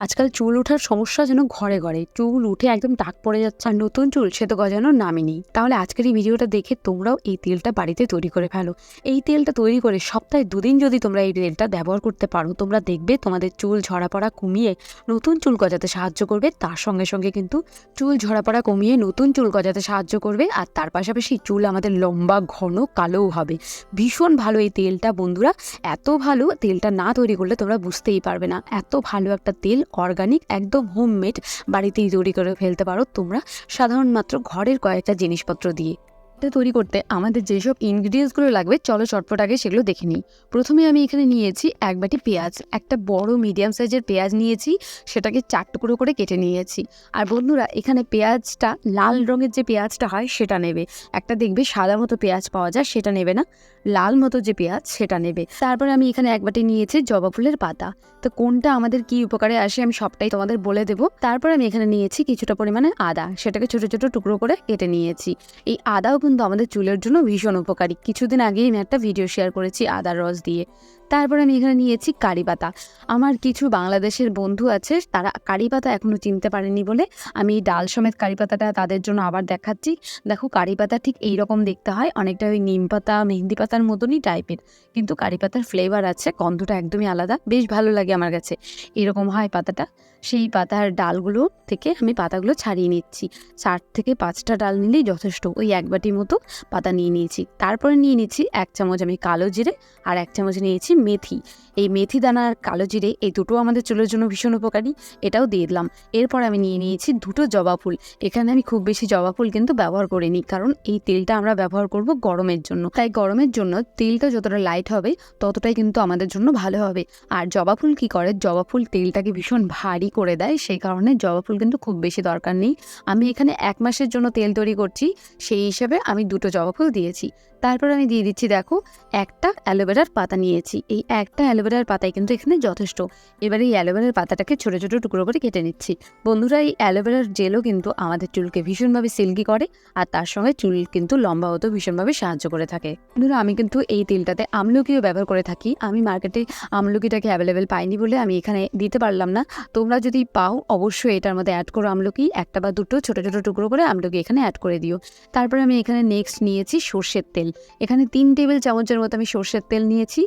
আজকাল চুল ওঠার সমস্যা যেন ঘরে ঘরে। চুল উঠে একদম ডাক পড়ে যাচ্ছে আর নতুন চুল সে তো গজানোর নামই নেই। তাহলে আজকের এই ভিডিওটা দেখে তোমরাও এই তেলটা বাড়িতে তৈরি করে ফেলো। এই তেলটা তৈরি করে সপ্তাহে দুদিন যদি তোমরা এই তেলটা ব্যবহার করতে পারো, তোমরা দেখবে তোমাদের চুল ঝরা পড়া কমিয়ে নতুন চুল গজাতে সাহায্য করবে। তার সঙ্গে সঙ্গে কিন্তু চুল ঝরা পড়া কমিয়ে নতুন চুল গজাতে সাহায্য করবে। আর তার পাশাপাশি চুল আমাদের লম্বা, ঘন, কালোও হবে। ভীষণ ভালো এই তেলটা, বন্ধুরা। এত ভালো তেলটা না তৈরি করলে তোমরা বুঝতেই পারবে না। এত ভালো একটা তেল অর্গানিক একদম হোমমেড বাড়িতেই তৈরি করে ফেলতে পারো। তোমরা সাধারণ মাত্র ঘরের কয়েকটা জিনিসপত্র দিয়ে। এটা তৈরি করতে আমাদের যেসব ইনগ্রিডিয়েন্টসগুলো লাগবে, চলো চটপট আগে সেগুলো দেখে নিই। প্রথমে আমি এখানে নিয়েছি এক বাটি পেঁয়াজ, একটা বড় মিডিয়াম সাইজের পেঁয়াজ নিয়েছি, সেটাকে চার টুকরো করে কেটে নিয়েছি। আর বন্ধুরা, এখানে পেঁয়াজটা লাল রঙের যে পেঁয়াজটা হয়, সেটা নেবে। একটা দেখবে সাদা মতো পেঁয়াজ পাওয়া যায়, সেটা নেবে না। লাল মতো যে পেঁয়াজ, সেটা নেবে। তারপরে আমি এখানে এক বাটি নিয়েছি জবা ফুলের পাতা। তো কোনটা আমাদের কি উপকারে আসে আমি সবটাই তোমাদের বলে দেবো। তারপর আমি এখানে নিয়েছি কিছুটা পরিমাণে আদা, সেটাকে ছোট ছোট টুকরো করে কেটে নিয়েছি। এই আদাও কিন্তু আমাদের চুলের জন্য ভীষণ উপকারী। কিছুদিন আগেই আমি একটা ভিডিও শেয়ার করেছি আদার রস দিয়ে। তারপর আমি এখানে নিয়েছি কারি পাতা। আমার কিছু বাংলাদেশের বন্ধু আছে, তারা কারি পাতা এখনও চিনতে পারেনি বলে আমি ডাল সমেত কারি পাতাটা তাদের জন্য আবার দেখাচ্ছি। দেখো, কারি পাতা ঠিক এই রকম দেখতে হয়, অনেকটা ওই নিম পাতা, মেহেন্দি পাতার মতনই টাইপের কিন্তু কারি পাতার ফ্লেভার আছে, গন্ধটা একদমই আলাদা, বেশ ভালো লাগে আমার কাছে। এরকম হয় পাতাটা। সেই পাতার ডালগুলো থেকে আমি পাতাগুলো ছাড়িয়ে নিচ্ছি। চার থেকে পাঁচটা ডাল নিলেই যথেষ্ট, ওই এক বাটি মতো পাতা নিয়ে নিয়েছি। তারপরে নিয়ে নিচ্ছি এক চামচ আমি কালো জিরে আর এক চামচ নিয়েছি মেথি। এই মেথি দানা আর কালো জিরে, এই দুটো আমাদের চুলের জন্য ভীষণ উপকারী। এটাও দিয়ে দিলাম। এরপর আমি নিয়ে নিয়েছি দুটো জবা ফুল। এখানে আমি খুব বেশি জবা ফুল কিন্তু ব্যবহার করিনি, কারণ এই তেলটা আমরা ব্যবহার করব গরমের জন্য। তাই গরমের জন্য তেলটা যতটা লাইট হবে, ততটাই কিন্তু আমাদের জন্য ভালো হবে। আর জবা ফুল কী করে? জবা ফুল তেলটাকে ভীষণ ভারী করে দেয়, সেই কারণে জবা ফুল কিন্তু খুব বেশি দরকার নেই। আমি এখানে এক মাসের জন্য তেল তৈরি করছি, সেই হিসাবে আমি দুটো জবা ফুল দিয়েছি। তারপর আমি দিয়ে দিচ্ছি, দেখো, একটা অ্যালোভেরার পাতা নিয়েছি। এই একটা অ্যালোভেরার পাতাই কিন্তু এখানে যথেষ্ট। এবার এই অ্যালোভেরার পাতাটাকে ছোটো ছোটো টুকরো করে কেটে নিচ্ছি। বন্ধুরা, এই অ্যালোভেরার জেলও কিন্তু আমাদের চুলকে ভীষণভাবে সিল্কি করে আর তার সঙ্গে চুল কিন্তু লম্বা হতেও ভীষণভাবে সাহায্য করে থাকে। বন্ধুরা, আমি কিন্তু এই তেলটাতে আমলকিও ব্যবহার করে থাকি। আমি মার্কেটে আমলকিটাকে অ্যাভেলেবেল পাইনি বলে আমি এখানে দিতে পারলাম না। তোমরা যদি পাও, অবশ্যই এটার মধ্যে অ্যাড করো আমলকি। একটা বা দুটো ছোটো ছোটো টুকরো করে আমলকি এখানে অ্যাড করে দিও। তারপরে আমি এখানে নেক্সট নিয়েছি সর্ষের তেল। এখানে তিন টেবিল চামচের মতো আমি সর্ষের তেল নিয়েছি।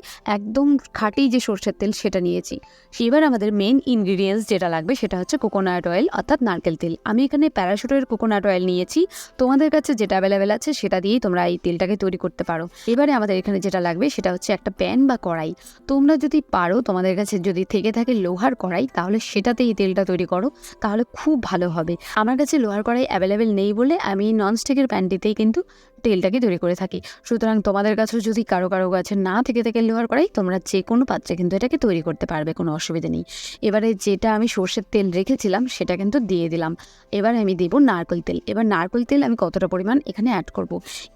একদম খাঁটি যে সর্ষের তেল সেটা নিয়েছি। এবার আমাদের মেন ইনগ্রিডিয়েন্টস যেটা লাগবে সেটা হচ্ছে কোকোনাট অয়েল অর্থাৎ নারকেল তেল। আমি এখানে প্যারাশুটের কোকোনাট অয়েল নিয়েছি। তোমাদের কাছে যেটা অ্যাভেলেবেল আছে সেটা দিয়েই তোমরা এই তেলটাকে তৈরি করতে পারো। এবারে আমাদের এখানে যেটা লাগবে সেটা হচ্ছে একটা প্যান বা কড়াই। তোমরা যদি পারো, তোমাদের কাছে যদি থেকে থাকে লোহার কড়াই, তাহলে সেটাতে এই তেলটা তৈরি করো। তাহলে খুব ভালো হবে। আমার কাছে লোহার কড়াই অ্যাভেলেবেল নেই বলে আমি ননস্টিকের প্যানটিতেই কিন্তু তেলটাকে তৈরি করে থাকি। সুতরাং তোমাদের কাছেও যদি কারও কারও কাছে না থেকে থেকে লোহার কড়াই তোমরা যে কোনো পাত্রে কিন্তু এটাকে তৈরি করতে পারবে, কোনো অসুবিধা নেই। এবারে যেটা আমি সর্ষের তেল রেখেছিলাম, সেটা কিন্তু দিয়ে দিলাম। এবার আমি দেবো নারকেল তেল। এবার নারকেল তেল আমি কতটা পরিমাণ এখানে অ্যাড করব।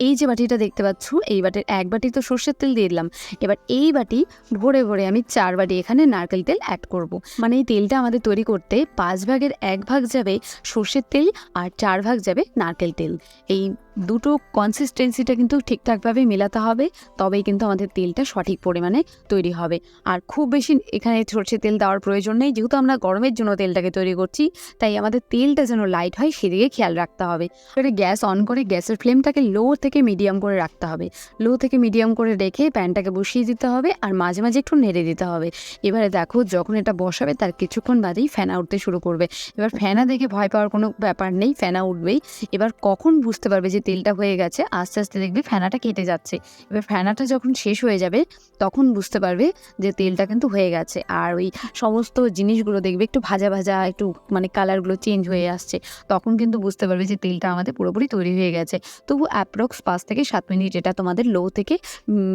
এই যে বাটিটা দেখতে পাচ্ছ, এই বাটির এক বাটি তো সর্ষের তেল দিয়ে দিলাম। এবার এই বাটি ভরে ভরে আমি চার বাটি এখানে নারকেল তেল অ্যাড করব। মানে এই তেলটা আমাদের তৈরি করতে পাঁচ ভাগের এক ভাগ যাবে সর্ষের তেল আর চার ভাগ যাবে নারকেল তেল। এই দুটো কনসিস্টেন্সিটা কিন্তু ঠিকঠাকভাবে মেলাতে হবে, তবেই কিন্তু আমাদের তেলটা সঠিক পরিমাণে তৈরি হবে। আর খুব বেশি এখানে সর্ষের তেল দেওয়ার প্রয়োজন নেই। যেহেতু আমরা গরমের জন্য তেলটাকে তৈরি করছি, তাই আমাদের তেলটা যেন লাইট হয় সেদিকে খেয়াল রাখতে হবে। এবারে গ্যাস অন করে গ্যাসের ফ্লেমটাকে লো থেকে মিডিয়াম করে রাখতে হবে। লো থেকে মিডিয়াম করে রেখে প্যানটাকে বসিয়ে দিতে হবে আর মাঝে মাঝে একটু নেড়ে দিতে হবে। এবারে দেখো যখন এটা বসাবে তার কিছুক্ষণ বাদেই ফ্যানা উঠতে শুরু করবে। এবার ফ্যানা দেখে ভয় পাওয়ার কোনো ব্যাপার নেই ফ্যানা উঠবেই। এবার কখন বুঝতে পারবে যে তেলটা হয়ে গেছে? আস্তে আস্তে দেখবে ফ্যানাটা কেটে যাচ্ছে। এবার ফ্যানাটা যখন শেষ হয়ে যাবে, তখন বুঝতে পারবে যে তেলটা কিন্তু হয়ে গেছে। আর ওই সমস্ত জিনিসগুলো দেখবে একটু ভাজা ভাজা, একটু মানে কালারগুলো চেঞ্জ হয়ে আসছে, তখন কিন্তু বুঝতে পারবে যে তেলটা আমাদের পুরোপুরি তৈরি হয়ে গেছে। তবু অ্যাপ্রক্স পাঁচ থেকে সাত মিনিট এটা তোমাদের লো থেকে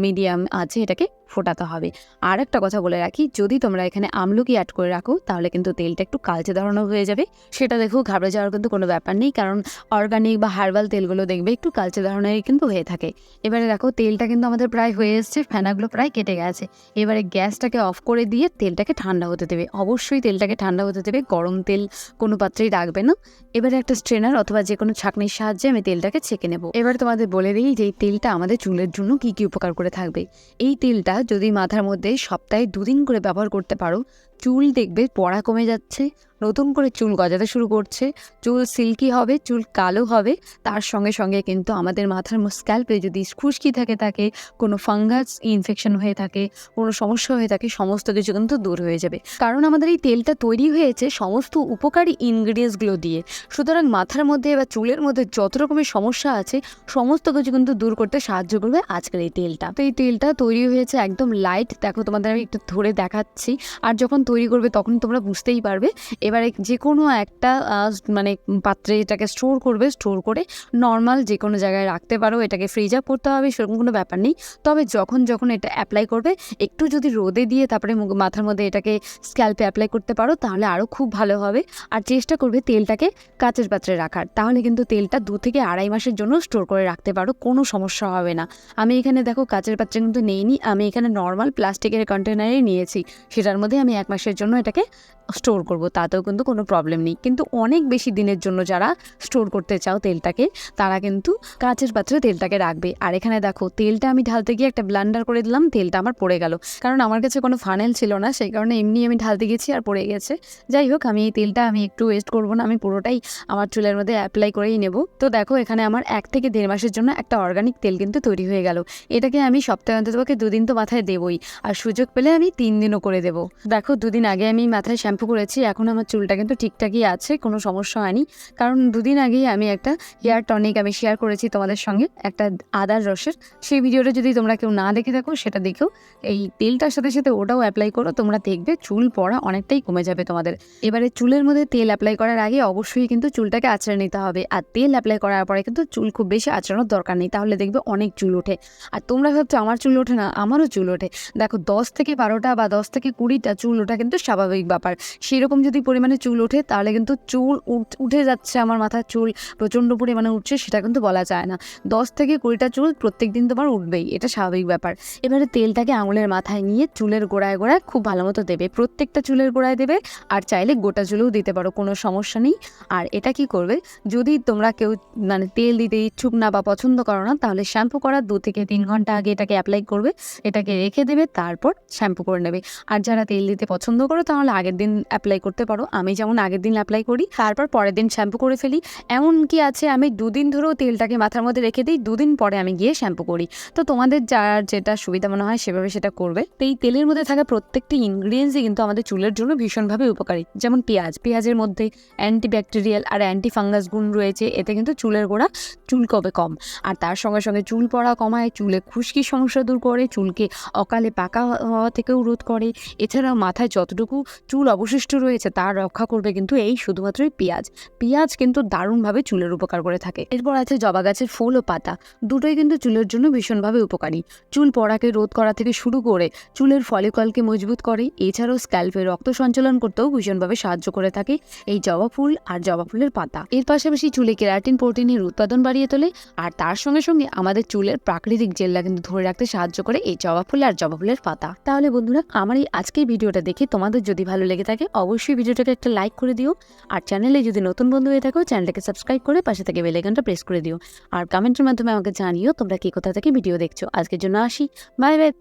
মিডিয়াম আছে এটাকে ফোটাতে হবে। আর একটা কথা বলে রাখি, যদি তোমরা এখানে আমলকি অ্যাড করে রাখো, তাহলে কিন্তু তেলটা একটু কালচে ধরানো হয়ে যাবে। সেটা দেখো ঘাবড়ে যাওয়ার কিন্তু কোনো ব্যাপার নেই, কারণ অর্গানিক বা হার্বাল তেলগুলো দেখবে একটু কালচে ধরনের কিন্তু হয়ে থাকে। এবারে দেখো তেলটা কিন্তু আমাদের প্রায় হয়ে এসছে, ফেনাগুলো প্রায় কেটে গেছে। এবারে গ্যাসটাকে অফ করে দিয়ে তেলটাকে ঠান্ডা হতে দেবে। অবশ্যই তেলটাকে ঠান্ডা হতে দেবে। গরম তেল কোনো পাত্রেই রাখবে না। এবারে একটা স্ট্রেনার অথবা যে কোনো ছাঁকনির সাহায্যে আমি তেলটাকে ছেঁকে নেব। এবার তোমাদের বলে দিই যে এই তেলটা আমাদের চুলের জন্য কি কি উপকার করে থাকবে। এই তেলটা যদি মাথার মধ্যে সপ্তাহে দুদিন করে ব্যবহার করতে পারো চুল দেখবে, পড়া কমে যাচ্ছে, নতুন করে চুল গজাতে শুরু করছে। চুল সিল্কি হবে, চুল কালো হবে, তার সঙ্গে সঙ্গে কিন্তু আমাদের মাথার স্ক্যাল্পে যদি খুশকি থাকে থাকে কোনো ফাঙ্গাস ইনফেকশন হয়ে থাকে, কোনো সমস্যা হয়ে থাকে, সমস্ত কিছু কিন্তু দূর হয়ে যাবে। কারণ আমাদের এই তেলটা তৈরি হয়েছে সমস্ত উপকারী ইনগ্রিডিয়েন্টসগুলো দিয়ে। সুতরাং মাথার মধ্যে বা চুলের মধ্যে যত রকমের সমস্যা আছে, সমস্ত কিছু কিন্তু দূর করতে সাহায্য করবে আজকের এই তেলটা। তো এই তেলটা তৈরি হয়েছে একদম লাইট দেখো তোমাদের আমি একটু ধরে দেখাচ্ছি। আর যখন তৈরি করবে তখন তোমরা বুঝতেই পারবে। এবারে যে কোনো একটা মানে পাত্রে এটাকে স্টোর করবে, স্টোর করে নর্মাল যে কোনো জায়গায় রাখতে পারো, এটাকে ফ্রিজ আপ করতে হবে, সেরকম কোনো ব্যাপার নেই। তবে যখন যখন এটা অ্যাপ্লাই করবে, একটু যদি রোদে দিয়ে তারপরে মাথার মধ্যে এটাকে স্ক্যাল্পে অ্যাপ্লাই করতে পারো, তাহলে আরও খুব ভালো হবে। আর চেষ্টা করবে তেলটাকে কাঁচের পাত্রে রাখার। তাহলে কিন্তু তেলটা দু থেকে আড়াই মাসের জন্য স্টোর করে রাখতে পারো, কোনো সমস্যা হবে না। আমি এখানে দেখো কাঁচের পাত্রে কিন্তু নেইনি, আমি এখানে নর্মাল প্লাস্টিকের কন্টেনারে নিয়েছি। সেটার মধ্যে আমি এক মাসের জন্য এটাকে স্টোর করব, তাতেও কিন্তু কোনো প্রবলেম নেই। কিন্তু অনেক বেশি দিনের জন্য যারা স্টোর করতে চাও তেলটাকে, তারা কিন্তু কাঁচের পাত্রে তেলটাকে রাখবে। আর এখানে দেখো, তেলটা আমি ঢালতে গিয়ে একটা ব্লান্ডার করে দিলাম, তেলটা আমার পড়ে গেল। কারণ আমার কাছে কোনো ফানেল ছিল না, সেই কারণে এমনি আমি ঢালতে গেছি আর পড়ে গেছে। যাই হোক, আমি এই তেলটা আমি একটু ওয়েস্ট করব না, আমি পুরোটাই আমার চুলের মধ্যে অ্যাপ্লাই করেই নেব। তো দেখো, এখানে আমার এক থেকে দেড় মাসের জন্য একটা অর্গানিক তেল কিন্তু তৈরি হয়ে গেল। এটাকে আমি সপ্তাহে অন্ততপক্ষে দুদিন তো মাথায় দেবই। আর সুযোগ পেলে আমি তিন দিনও করে দেব। দেখো দুদিন আগে আমি মাথায় শ্যাম্পু করেছি, এখন আমার চুলটা কিন্তু ঠিকঠাকই আছে, কোনো সমস্যা হয়নি। কারণ দুদিন আগেই আমি একটা হেয়ার টনিক আমি শেয়ার করেছি তোমাদের সঙ্গে, একটা আদার রসের। সেই ভিডিওটা যদি তোমরা কেউ না দেখে থাকো, সেটা দেখেও এই তেলটার সাথে সাথে ওটাও অ্যাপ্লাই করো, তোমরা দেখবে চুল পড়া অনেকটাই কমে যাবে তোমাদের। এবারে চুলের মধ্যে তেল অ্যাপ্লাই করার আগে অবশ্যই কিন্তু চুলটাকে আঁচড়ে নিতে হবে। আর তেল অ্যাপ্লাই করার পরে কিন্তু চুল খুব বেশি আঁচড়ানোর দরকার নেই, তাহলে দেখবে অনেক চুল ওঠে। আর তোমরা ভাবছ, আমার চুল ওঠে না, আমারও চুল ওঠে। দেখো, দশ থেকে বারোটা বা দশ থেকে কুড়িটা চুল ওঠা কিন্তু স্বাভাবিক ব্যাপার। সেরকম যদি পরিমাণে চুল ওঠে, তাহলে কিন্তু চুল উঠে যাচ্ছে আমার মাথার চুল, প্রচণ্ড পরিমাণে উঠছে সেটা কিন্তু বলা যায় না। দশ থেকে কুড়িটা চুল প্রত্যেক দিন তোমার উঠবেই, এটা স্বাভাবিক ব্যাপার। এবারে তেলটাকে আঙুলের মাথায় নিয়ে চুলের গোড়ায় গোড়ায় খুব ভালো মতো দেবে। প্রত্যেকটা চুলের গোড়ায় দেবে, আর চাইলে গোটা চুলেও দিতে পারো, কোনো সমস্যা নেই। আর এটা কি করবে, যদি তোমরা কেউ মানে তেল দিতে ইচ্ছুক না বা পছন্দ করো না, তাহলে শ্যাম্পু করার দু থেকে তিন ঘণ্টা আগে এটাকে অ্যাপ্লাই করবে, এটাকে রেখে দেবে, তারপর শ্যাম্পু করে নেবে। আর যারা তেল দিতে পছন্দ করো, তাহলে আগের দিন অ্যাপ্লাই করতে পারো। আমি যেমন আগের দিন অ্যাপ্লাই করি, তারপর পরের দিন শ্যাম্পু করে ফেলি। এমন কি আছে, আমি দুদিন ধরেও তেলটাকে মাথার মধ্যে রেখে দিই, দুদিন পরে আমি গিয়ে শ্যাম্পু করি। তো তোমাদের যার যেটা সুবিধা মনে হয়, সেভাবে সেটা করবে। তো এই তেলের মধ্যে থাকা প্রত্যেকটি ইনগ্রিডিয়েন্টসই কিন্তু আমাদের চুলের জন্য ভীষণভাবে উপকারী। যেমন পেঁয়াজ, পেঁয়াজের মধ্যে অ্যান্টিব্যাকটেরিয়াল আর অ্যান্টি ফাঙ্গাস গুণ রয়েছে, এতে কিন্তু চুলের গোড়া চুল কবে কম। আর তার সঙ্গে সঙ্গে চুল পড়া কমায়, চুলে খুশকির সমস্যা দূর করে, চুলকে অকালে পাকা হওয়া থেকেও রোধ করে। এছাড়াও মাথায় যতটুকু চুল অবশিষ্ট রয়েছে তার রক্ষা করবে কিন্তু এই শুধুমাত্রই পেঁয়াজ। পেঁয়াজ কিন্তু দারুণভাবে চুলের উপকার করে থাকে। এরপর আছে জবা গাছের ফুল ও পাতা। দুটোই কিন্তু চুলের জন্য ভীষণভাবে উপকারী। চুল পড়াকে রোধ করা থেকে শুরু করে চুলের ফলিকলকে মজবুত করে, এছাড়াও স্ক্যাল্পে রক্ত সঞ্চালন করতেও ভীষণভাবে সাহায্য করে থাকে এই জবা ফুল আর জবা ফুলের পাতা। এর পাশাপাশি চুলে কেরাটিন প্রোটিনের উৎপাদন বাড়িয়ে তোলে আর তার সঙ্গে সঙ্গে আমাদের চুলের প্রাকৃতিক জেল্লা কিন্তু ধরে রাখতে সাহায্য করে এই জবা ফুল আর জবা ফুলের পাতা। তাহলে বন্ধুরা, আমার এই আজকের ভিডিওটা দেখে তোমাদের যদি ভালো লেগে থাকে, অবশ্যই ভিডিওটাকে একটা লাইক করে দিও। আর চ্যানেলে যদি নতুন বন্ধু হয়ে থাকো চ্যানেলটাকে সাবস্ক্রাইব করে পাশে থেকে বেলাইকনটা প্রেস করে দিও। আর কমেন্টের মাধ্যমে আমাকে জানিও তোমরা কী কোথা থেকে ভিডিও দেখছ। আজকের জন্য আসি। Bye bye